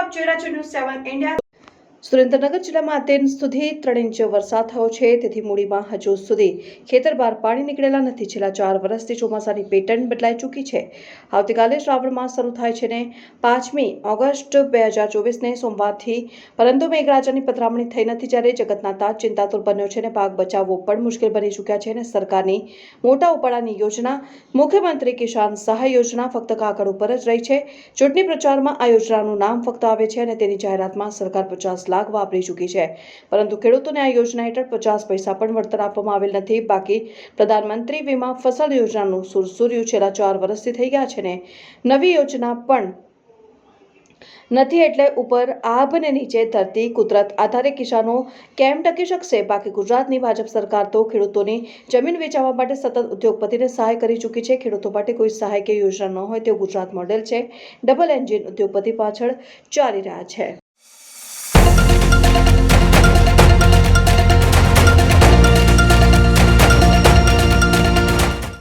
આપ જોઈ રહ્યા છો ન્યૂઝ સેવન ઇન્ડિયા સુરેન્દ્રનગર જિલ્લામાં અત્યાર સુધી ત્રણ ઇંચ વરસાદ થયો છે. તેથી મૂડીમાં હજુ સુધી ખેતર બહાર પાણી નીકળેલા નથી. છેલ્લા ચાર વર્ષથી ચોમાસાની પેટર્ન બદલાઈ ચૂકી છે. આવતીકાલે શ્રાવણ માસ શરૂ થાય છે ને પાંચમી ઓગસ્ટ બે હજાર ચોવીસને સોમવારથી. પરંતુ મેઘરાજાની પધરામણી થઈ નથી જ્યારે જગતના તાજ ચિંતાતુર બન્યો છે ને પાક બચાવવો પણ મુશ્કેલ બની ચૂક્યા છે અને સરકારની મોટા ઉપાડાની યોજના. મુખ્યમંત્રી કિસાન સહાય યોજના ફક્ત કાગળ ઉપર જ રહી છે. ચૂંટણી પ્રચારમાં આ યોજનાનું નામ ફક્ત આવે છે અને તેની જાહેરાતમાં સરકાર પચાસ લાખ વાપરી ચૂકી છે. પરંતુ ખેડૂતોને આ યોજના હેઠળ પચાસ પૈસા પણ વળતર આપવામાં આવેલ નથી. બાકી પ્રધાનમંત્રી વીમા ફસલ યોજનાનું સુરસુર્યું છેલ્લા ચાર વર્ષથી થઈ ગયા છે ને નવી યોજના પણ નથી એટલે ઉપર આભ ને નીચે ધરતી કુદરત આધારે કિસાનો કેમ ટકી શકશે? બાકી ગુજરાતની ભાજપ સરકાર તો ખેડૂતોની જમીન વેચાવવા માટે સતત ઉદ્યોગપતિને સહાય કરી ચૂકી છે. ખેડૂતો માટે કોઈ સહાય કે યોજના ન હોય તેવું ગુજરાત મોડેલ છે. ડબલ એન્જિન ઉદ્યોગપતિ પાછળ ચાલી રહ્યા છે.